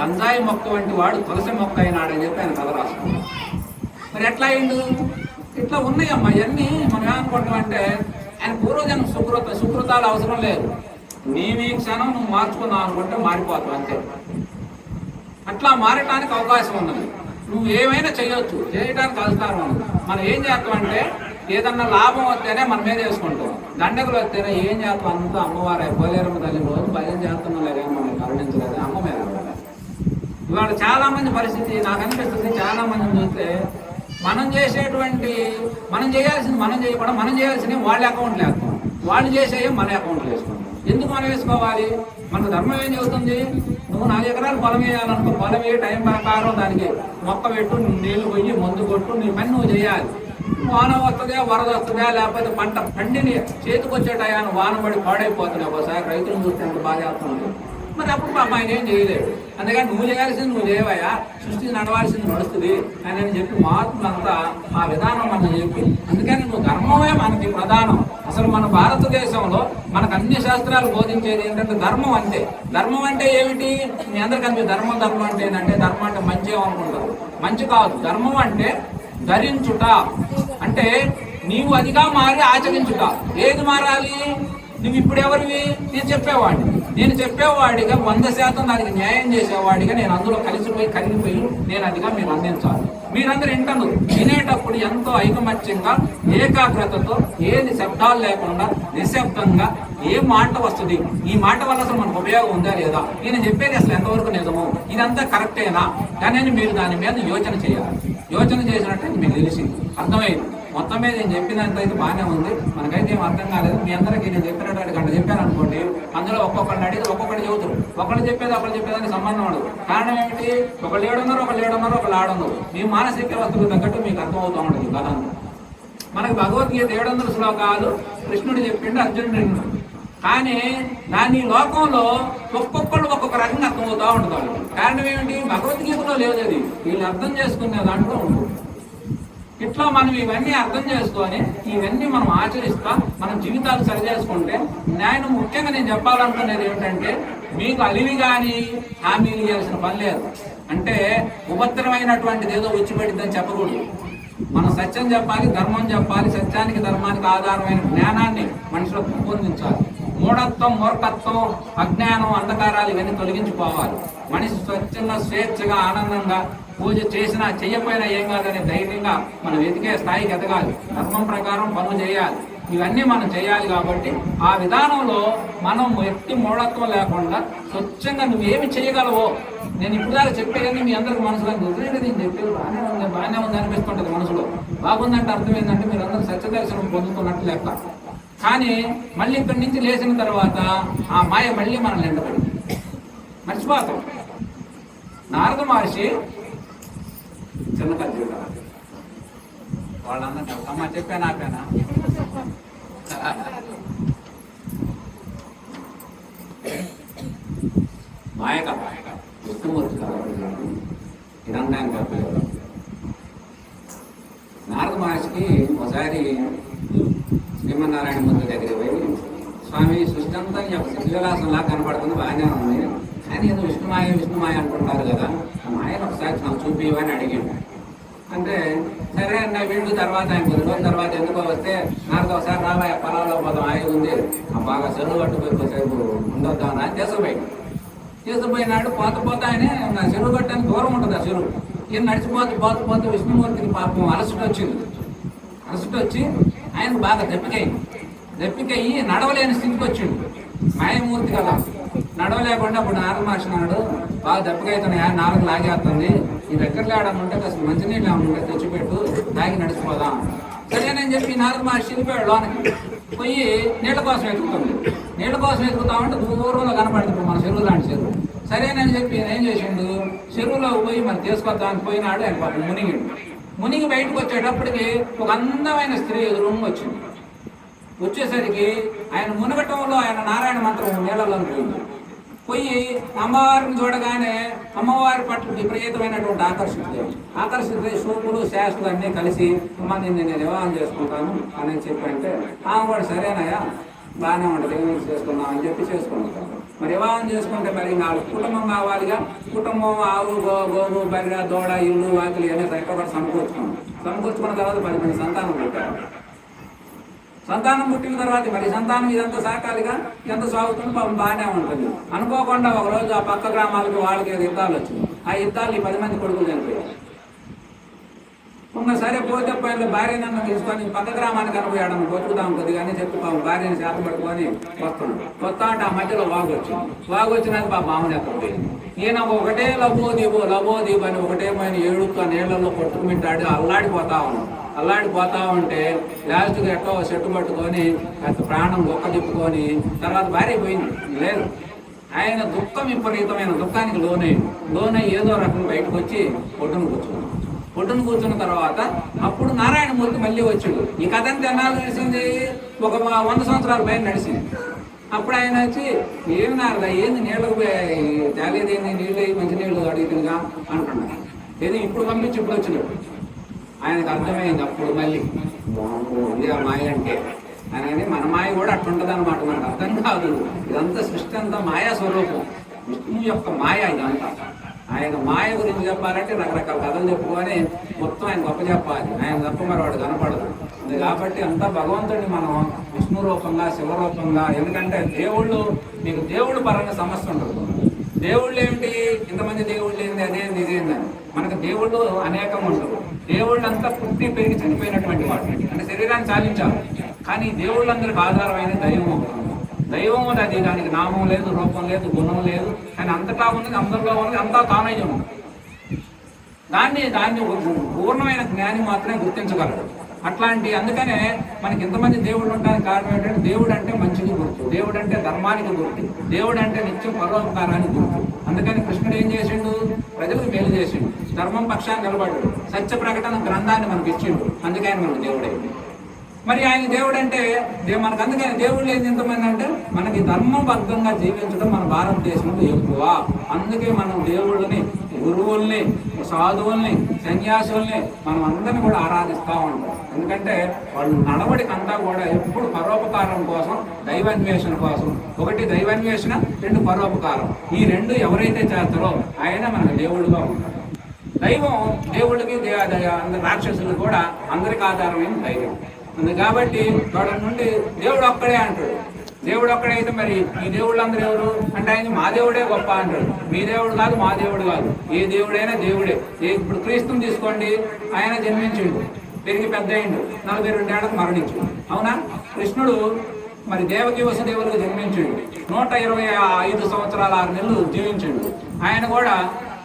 గంజాయి మొక్క వంటి వాడు తులసి మొక్క అయినాడని చెప్పి ఆయన కథ రాసుకున్నాడు. మరి ఎట్లా అయిండు? ఇట్లా ఉన్నాయమ్మా ఇవన్నీ. మనం ఏమనుకుంటాం అంటే ఆయన పూర్వజన్మ సుకృత సుకృతాలు అవసరం లేదు. నీ ఈ క్షణం నువ్వు మార్చుకుందాం అనుకుంటే మారిపోతావు అంతే. అట్లా మారటానికి అవకాశం ఉన్నది. నువ్వు ఏమైనా చేయొచ్చు చేయడానికి అధికారం ఉంది మనం ఏం చేస్తామంటే ఏదన్నా లాభం వస్తేనే మన మీద వేసుకుంటాం. దండకులు వస్తేనే ఏం చేస్తాం? అంతా అమ్మవారే పోలేరమ్మ తల్లి రోజు భయం చేస్తున్నాం లేదా మనం కరుణించలేదు అమ్మ మీద ఇవాళ చాలా మంది పరిస్థితి నాకు అనిపిస్తుంది. చాలామంది చూస్తే మనం చేసేటువంటి మనం చేయాల్సింది మనం చేయకుండా మనం చేయాల్సినవి వాళ్ళ అకౌంట్లు వేస్తాం. వాళ్ళు చేసేవి మన అకౌంట్లు వేసుకుంటాం. ఎందుకు మనం వేసుకోవాలి? మన ధర్మం ఏం చెబుతుంది? నువ్వు నాలుగు ఎకరాలు పొలం వేయాలనుకో పొలం వేయ టైం ప్రకారం దానికి. మొక్క పెట్టు నీళ్ళు పోయి మందు కొట్టు నీ పని నువ్వు చేయాలి. వాన వస్తుందా వరద వస్తుందా లేకపోతే పంట పండిని చేతికొచ్చే టయాన్ని వాన పడి పాడైపోతున్నాయి ఒకసారి రైతులను చూస్తే ఎంత బాధ చేస్తున్నాడు మరి అప్పుడు పాప ఆయన ఏం చేయలేదు. అందుకని నువ్వు చేయాల్సింది నువ్వు చేయవయ్యా సృష్టి నడవాల్సింది నడుస్తుంది అని అని చెప్పి మహాత్ములంతా ఆ విధానం మనం చెప్పి. అందుకని నువ్వు ధర్మమే మనకి ప్రధానం. అసలు మన భారతదేశంలో మనకు అన్ని శాస్త్రాలు బోధించేది ఏంటంటే ధర్మం అంటే ధర్మం అంటే ఏమిటి? మీ అందరికీ ధర్మం ధర్మం అంటే ఏంటంటే ధర్మం అంటే మంచి అనుకుంటారు. మంచి కాదు. ధర్మం అంటే ధరించుట. అంటే నీవు అదిగా మారి ఆచరించుట. ఏది మారాలి? నువ్వు ఇప్పుడు ఎవరివి? నేను చెప్పేవాడిని. నేను చెప్పేవాడిగా వంద శాతం దానికి న్యాయం చేసేవాడిగా నేను అందులో కలిసిపోయి కరిగిపోయి నేను అదిగా మీరు అందించాలి. మీరందరూ వింటను వినేటప్పుడు ఎంతో ఐకమత్యంగా ఏకాగ్రతతో ఏది శబ్దాలు లేకుండా నిశ్శబ్దంగా ఏ మాట వస్తుంది ఈ మాట వల్ల అసలు మనకు ఉపయోగం ఉందా లేదా? నేను చెప్పేది అసలు ఎంతవరకు నిజము? ఇదంతా కరెక్టేనా? కానీ మీరు దాని మీద యోచన చేయాలి. యోచన చేసినట్టు మీకు తెలిసింది. అర్థమైంది? మొత్తం మీద నేను చెప్పినంత అయితే బాగానే ఉంది. మనకైతే ఏం అర్థం కాలేదు. మీ అందరికీ నేను చెప్పినట్టు గంట చెప్పాను అనుకోండి అందులో ఒక్కొక్కరిని అడిగి ఒక్కొక్కటి చెబుతారు. ఒకళ్ళు చెప్పేది ఒకళ్ళు చెప్పేదానికి సంబంధం ఉండదు. కారణం ఏమిటి? ఒకళ్ళు ఏడున్నారు ఒకళ్ళు ఏడున్నారు ఒకళ్ళు ఆడున్నారు. మీ మానసిక వ్యవస్థకు తగ్గట్టు మీకు అర్థం అవుతూ ఉంటుంది కథ మనకి భగవద్గీత ఏడు వందల శ్లోకాలు కృష్ణుడు చెప్పిండు అర్జునుడు కానీ దాని లోకంలో ఒక్కొక్కళ్ళు ఒక్కొక్క రకంగా అర్థమవుతూ ఉంటుంది కారణం ఏమిటి? భగవద్గీతలో లేదు అది. వీళ్ళు అర్థం చేసుకునే దాంట్లో ఉంటుంది. ఇట్లా మనం ఇవన్నీ అర్థం చేసుకొని ఇవన్నీ మనం ఆచరిస్తా మన జీవితాలు సరిచేసుకుంటే నేను ముఖ్యంగా నేను చెప్పాలనుకునేది ఏంటంటే మీకు అలివి కానీ హామీలు ఇవ్వాల్సిన పని లేదు. అంటే ఉపద్రవమైనటువంటిది ఏదో వచ్చి పడిద్దని చెప్పకూడదు. మనం సత్యం చెప్పాలి ధర్మం చెప్పాలి సత్యానికి ధర్మానికి ఆధారమైన జ్ఞానాన్ని మనిషిలో పెంపొందించాలి. మూఢత్వం మూర్ఖత్వం అజ్ఞానం అంధకారాలు ఇవన్నీ తొలగించిపోవాలి మనిషి స్వచ్ఛంగా స్వేచ్ఛగా ఆనందంగా పూజ చేసినా చెయ్యపోయినా ఏం కాదని ధైర్యంగా మనం వెతికే స్థాయికి ఎదగాలి. ధర్మం ప్రకారం పనులు చేయాలి. ఇవన్నీ మనం చేయాలి కాబట్టి ఆ విధానంలో మనం ఎట్టి మూఢత్వం లేకుండా స్వచ్ఛంగా నువ్వేమి చేయగలవో నేను ఇప్పుడు దాకా మీ అందరికి మనసులో వదిలేండి నేను చెప్పేది బాగానే ఉంది బాగానే ఉంది అనిపిస్తుంటుంది మనసులో. బాగుందంటే అర్థం ఏంటంటే మీరు అందరూ సత్యదర్శనం పొందుతున్నట్టు లెక్క. కానీ మళ్ళీ ఇక్కడి నుంచి లేచిన తర్వాత ఆ మాయ మళ్ళీ మనల్ని ఎండబడి మర్చిపోతాం నారద మహర్షి చిన్న పని వాళ్ళందరూ అమ్మ చెప్పాను ఆపానా? మాయ కథ విష్ణుమూర్తి కథ ఇదంతా నారద మహర్షికి ఒకసారి శ్రీమన్నారాయణ మూర్తి దగ్గర పోయి స్వామి సృష్టి అంతా శివలాసంలా కనపడుతుంది బాగానే ఉంది. కానీ ఏదో విష్ణుమాయ విష్ణుమాయ అనుకుంటారు కదా. ఆ మాయను ఒకసారి నాకు చూపివని అడిగాడు. అంటే సరే అన్న వీళ్ళు తర్వాత ఆయన కొద్ది రోజుల తర్వాత ఎందుకో వస్తే నాకు ఒకసారి రాబాయ పొలంలో పోతాం ఆయన ఉంది. బాగా చెరువు పట్టుకుపోయి కొద్దిసేపు ఉండొద్దాం అని తీసుకుపోయి తీసుకుపోయినాడు పోత పోత ఆయన నా చెరువు కట్టడానికి దూరం ఉంటుంది ఆ చెరువు. ఈయన నడిచిపోతే పోత పోతే విష్ణుమూర్తికి పాపం అలసట వచ్చింది. అలసట వచ్చి ఆయన బాగా దెప్పికయింది దెప్పికయ్యి నడవలేని స్థితికి వచ్చిండు. మాయమూర్తి కదా. నడవలేకుండా అప్పుడు నారద మహర్షి అన్నాడు బాగా దెబ్బకైతున్నాయి నాలుగు లాగేస్తుంది. ఈ దగ్గరలో ఆడమంటే ఉంటే కాస్త మంచినీళ్ళు ఏమన్నా తెచ్చిపెట్టు తాగి నడిచిపోదాం. సరేనని చెప్పి నారద మహర్షి వెళ్ళిపోయాడు లోనకి పోయి నీళ్ళ కోసం వెతుకుతుంది నీళ్ళ కోసం వెతుకుతామంటే దూరంలో కనపడుతుంది మన చెరువు లాంటి చెరువు. సరేనని చెప్పి ఏం చేసిండు? చెరువులో పోయి మరి తీసుకొద్దామని పోయినాడు ఆయన పాపం మునిగిండు మునిగి బయటకు వచ్చేటప్పటికి ఒక అందమైన స్త్రీ రూమ్ వచ్చింది. వచ్చేసరికి ఆయన మునగటంలో ఆయన నారాయణ మంత్రం నీళ్ళలో పోయింది. పోయి అమ్మవారిని చూడగానే అమ్మవారి పట్ల విపరీతమైనటువంటి ఆకర్షితులు ఆకర్షిత సూపులు శాస్త్రులు అన్నీ కలిసి అమ్మ నిన్ను నేను వివాహం చేసుకుంటాను అని చెప్పంటే ఆమె కూడా సరేనాయా బాగానే ఉంటుంది ఏం చేసుకుందాం అని చెప్పి చేసుకుంటాం మరి వివాహం చేసుకుంటే మరి నాలుగు కుటుంబం కావాలిగా. కుటుంబం ఆవు గో గోవు బర్రె దోడ ఇల్లు వాకిలు ఇవన్నీ ఎక్కడ సమకూర్చుకున్నాం. సమకూర్చుకున్న తర్వాత పది మంది సంతానం పెట్టారు. సంతానం పుట్టిన తర్వాత మరి సంతానం ఇదంతా సాకాలిగా ఎంత సాగుతుంది పాపం బాగానే ఉంటుంది. అనుకోకుండా ఒక రోజు ఆ పక్క గ్రామాలకు వాళ్ళకి ఏదో యుద్ధాలు వచ్చింది ఆ యుద్ధాలు ఈ పది మంది కొడుకులు చనిపోయారు. ఉన్న సరే పోతే పైన భార్య నన్ను తీసుకొని పక్క గ్రామానికి కనపోయాడని బతుకుదాం కొద్దిగా అని చెప్పి పాపం భార్యని శాతం పట్టుకొని వస్తున్నాడు. వస్తా అంటే ఆ మధ్యలో వాగు వచ్చింది. వాగు వచ్చినది పాప మామూలు ఎక్కడ ఈయన ఒకటే లబో దీపో లబో అని ఒకటే పైన ఏడుతో నీళ్ళలో కొట్టుకుమింటాడు అల్లాడిపోతా ఉన్నాడు. అల్లాడిపోతా ఉంటే లాస్ట్కి ఎట్టో చెట్టు పట్టుకొని కాస్త ప్రాణం గొప్ప తిప్పుకొని తర్వాత భార్య పోయింది. లేదు. ఆయన దుఃఖం విపరీతమైన దుఃఖానికి లోనై లోనై ఏదో రకం బయటకు వచ్చి పొట్టును కూర్చున్నాడు పొట్టును కూర్చున్న తర్వాత అప్పుడు నారాయణమూర్తి మళ్ళీ మళ్ళీ వచ్చాడు. ఈ కథ అంతా ఎన్నాళ్ళు నడిచింది? ఒక వంద సంవత్సరాల పైన నడిచింది. అప్పుడు ఆయన వచ్చి ఏమి నారదా ఏంది నీళ్ళకు తేలేదేంది నీళ్ళు అయ్యి మంచి నీళ్ళు అడిగితుందిగా అంటున్నాడు. ఏది ఇప్పుడు పంపించి ఇప్పుడు వచ్చినప్పుడు ఆయనకు అర్థమైంది అప్పుడు మళ్ళీ. ఇదే మాయ అంటే అనేది మన మాయ కూడా అట్లుంటది అనమాట మనకు అర్థం కాదు. ఇదంతా సృష్టి అంతా మాయా స్వరూపం. విష్ణువు యొక్క మాయ ఇదంతా. ఆయన మాయ గురించి చెప్పాలంటే రకరకాల కథలు చెప్పుకొని మొత్తం ఆయన గొప్ప చెప్పాలి. ఆయన తప్ప మరి వాడు కనపడదు. అది కాబట్టి అంతా భగవంతుడిని మనం విష్ణు రూపంగా శివరూపంగా ఎందుకంటే దేవుళ్ళు మీకు దేవుడు పరంగా సమస్య ఉండదు. దేవుళ్ళు ఏమిటి ఇంతమంది దేవుళ్ళు ఏంది అదేంది? నిజేందని మనకు దేవుళ్ళు అనేకం ఉండవు దేవుళ్ళు అంతా పుట్టి పెరిగి చనిపోయినటువంటి వాడు. అంటే శరీరాన్ని చాలించాలి కానీ దేవుళ్ళందరికి ఆధారమైన దైవం దైవం అది. దానికి నామం లేదు రూపం లేదు గుణం లేదు. కానీ అంతటా ఉన్నది అందరిలో ఉన్నది అంతా తానై ఉంది దాన్ని దాన్ని పూర్ణమైన జ్ఞాని మాత్రమే గుర్తించగలడు. అట్లాంటి అందుకనే మనకి ఇంతమంది దేవుళ్ళు ఉండడానికి కారణం ఏంటంటే దేవుడు అంటే మంచికి గుర్తు. దేవుడు అంటే ధర్మానికి గుర్తు. దేవుడు అంటే నిత్యం పరోపకారానికి గుర్తు. అందుకని కృష్ణుడు ఏం చేసిండు? ప్రజలకు మేలు చేసిండు. ధర్మం పక్షాన్ని నిలబడ్డాడు. సత్య ప్రకటన గ్రంథాన్ని మనకి ఇచ్చిండు. అందుకని మనకు దేవుడే. మరి ఆయన దేవుడు అంటే మనకు అందుకని దేవుడు లేదు ఎంతమంది అంటే మనకి ధర్మబద్ధంగా జీవించడం మన భారతదేశంలో ఎక్కువ. అందుకే మనం దేవుళ్ళని గురువుల్ని సాధువుల్ని సన్యాసుల్ని మనం అందరిని కూడా ఆరాధిస్తూ ఉంటాం. ఎందుకంటే వాళ్ళు నడవడికంతా కూడా ఎప్పుడు పరోపకారం కోసం దైవాన్వేషణ కోసం. ఒకటి దైవాన్వేషణ రెండు పరోపకారం. ఈ రెండు ఎవరైతే చేస్తారో ఆయన మనకు దేవుడుగా ఉంటాడు. దైవం దేవుడికి అందరి రాక్షసులు కూడా అందరికి ఆధారమైన దైవం. కాబట్టి వాడు నుండి దేవుడు ఒక్కడే అంటాడు. దేవుడు ఒక్కడైతే అయితే మరి ఈ దేవుళ్ళందరూ ఎవరు? అంటే ఆయన మా దేవుడే గొప్ప అంటాడు మీ దేవుడు కాదు మా దేవుడు కాదు. ఏ దేవుడైనా దేవుడే. ఇప్పుడు క్రీస్తుని తీసుకోండి ఆయన జన్మించిండు. పెరిగి పెద్ద అయిండు. నలభై రెండేళ్ళకు మరణించు అవునా? కృష్ణుడు మరి దేవకి వసుదేవులకు జన్మించిండు. నూట ఇరవై ఐదు సంవత్సరాల ఆరు నెలలు జీవించిండు. ఆయన కూడా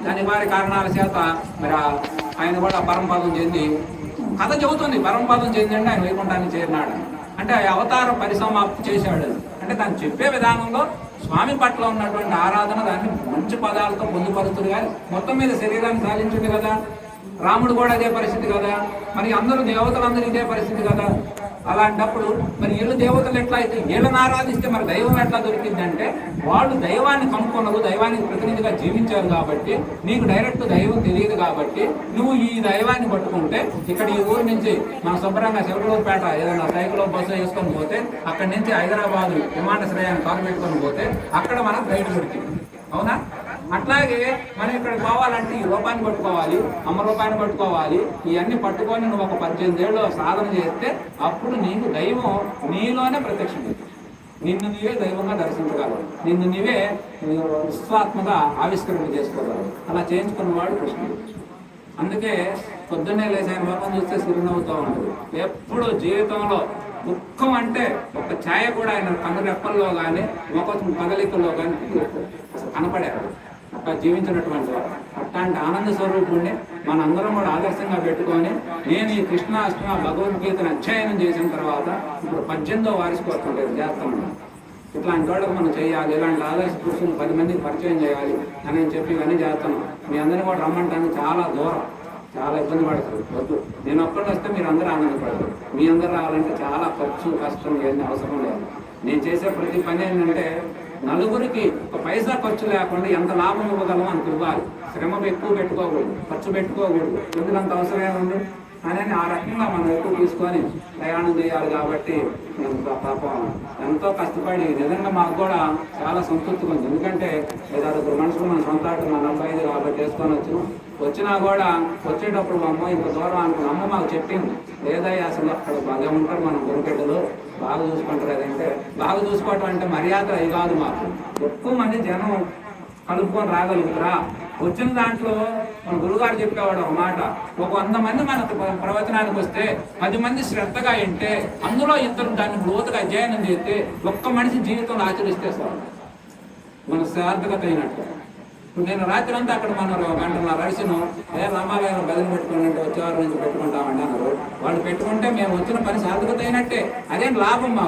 దాని వారి కారణాల చేత మరి ఆయన కూడా పరమపదం చెంది కథ చెబుతుంది. పరమపదం చెందండి ఆయన వైకుంఠానికి చేరినాడు. అంటే ఆ అవతార పరిసమాప్తి చేశాడు. అంటే దాన్ని చెప్పే విధానంలో స్వామి పట్ల ఉన్నటువంటి ఆరాధన దాన్ని మంచి పదాలతో పొందుపరుస్తుంది కానీ మొత్తం మీద శరీరాన్ని సాధించింది కదా. రాముడు కూడా అదే పరిస్థితి కదా. మరి అందరూ దేవతలందరూ ఇదే పరిస్థితి కదా. అలాంటప్పుడు మరి వీళ్ళు దేవతలు ఎట్లా అయితే వీళ్ళని ఆరాధిస్తే మరి దైవం ఎట్లా దొరికిందంటే వాళ్ళు దైవాన్ని కనుక్కున్నారు దైవానికి ప్రతినిధిగా జీవించారు కాబట్టి నీకు డైరెక్ట్ దైవం తెలియదు కాబట్టి నువ్వు ఈ దైవాన్ని పట్టుకుంటే ఇక్కడ ఈ ఊరు నుంచి మన శుభ్రంగా శివరూరుపేట ఏదైనా సైకిల్లో బస్సు వేసుకొని పోతే అక్కడి నుంచి హైదరాబాద్ విమానాశ్రయాన్ని కారు పెట్టుకొని పోతే అక్కడ మనకు బయట దొరికింది. అవునా? అట్లాగే మనం ఇక్కడ పోవాలంటే ఈ రూపాన్ని పట్టుకోవాలి అమ్మ రూపాన్ని పట్టుకోవాలి ఇవన్నీ పట్టుకొని నువ్వు ఒక పద్దెనిమిది ఏళ్ళు సాధన చేస్తే అప్పుడు నీకు దైవం నీలోనే ప్రత్యక్షం నిన్ను నీవే దైవంగా దర్శించగలవు నిన్ను నీవే విశ్వాత్మగా ఆవిష్కరణ చేసుకోగలవు అలా చేయించుకున్నవాడు కృష్ణుడు. అందుకే పొద్దున్నే లేచి ఆయన ముఖం చూస్తే చిరునవ్వుతూ ఉన్నాడు ఎప్పుడు జీవితంలో దుఃఖం అంటే ఒక ఛాయ కూడా ఆయన కన్ను రెప్పల్లో కానీ ఒక కదలికల్లో కానీ కనపడేవాడు కనపడారు జీవించినటువంటి వాడు అట్లాంటి ఆనంద స్వరూపుణ్ణి మనందరం కూడా ఆదర్శంగా పెట్టుకొని నేను ఈ కృష్ణాష్టమ భగవద్గీతను అధ్యయనం చేసిన తర్వాత ఇప్పుడు పద్దెనిమిదో వార్షికోత్సవం లేదు చేస్తాను ఇట్లాంటి వాళ్ళకి మనం చేయాలి ఇలాంటి ఆదర్శ పురుషులు పది మందికి పరిచయం చేయాలి అని చెప్పి ఇవన్నీ చేస్తాను. మీ అందరిని కూడా రమ్మంటానికి చాలా దూరం. చాలా ఇబ్బంది పడతారు. వద్దు. నేను ఒక్కడిని వస్తే మీరు అందరూ ఆనందపడతారు. మీ అందరూ రావాలంటే చాలా ఖర్చు కష్టం ఏమి అవసరం లేదు. నేను చేసే ప్రతి పని ఏంటంటే నలుగురికి ఒక పైసా ఖర్చు లేకుండా ఎంత లాభం ఇవ్వగలం అంత ఇవ్వాలి శ్రమ ఎక్కువ పెట్టుకోకూడదు ఖర్చు పెట్టుకోకూడదు. ఎందుకు అంత అవసరం ఉండదు అని ఆ రకంగా మనం ఎక్కువ తీసుకొని ప్రయాణం చేయాలి కాబట్టి ఎంత పాపం. ఎంతో కష్టపడి నిజంగా మాకు కూడా చాలా సంతృప్తి ఉంది. ఎందుకంటే ఐదారుగురు మనుషులు మన సొంత మన నలభై ఐదు కాబట్టి వేసుకొని వచ్చినాం వచ్చినా కూడా వచ్చేటప్పుడు మా అమ్మ ఇంత దూరం అనుకున్న అమ్మ మాకు చెప్పింది. లేదయ్య అసలు అక్కడ బాగా ఉంటారు మన గురికెడ్డలో బాగా చూసుకుంటారు అదంటే బాగా చూసుకోవటం అంటే మర్యాద అది కాదు మాకు. ఎక్కువ మంది జనం కలుపుకొని రాగలుగుతారా? వచ్చిన దాంట్లో మన గురుగారు చెప్పేవాడు ఒక మాట ఒక వంద మంది మన ప్రవచనానికి వస్తే పది మంది శ్రద్ధగా వింటే అందులో ఇద్దరు దాన్ని లోతుగా అధ్యయనం చేస్తే ఒక్క మనిషి జీవితంలో ఆచరిస్తే సార్ మన సార్థకత అయినట్టు. ఇప్పుడు నేను రాత్రి అంతా అక్కడ మన గంటన్నర అరిసిను ఏ రామాలయం బదిలీ పెట్టుకోండి అంటే వచ్చేవారి నుంచి పెట్టుకుంటామండి అన్నారు. వాళ్ళు పెట్టుకుంటే మేము వచ్చిన పని సార్థకత అయినట్టే. అదేం లాభం మాకు.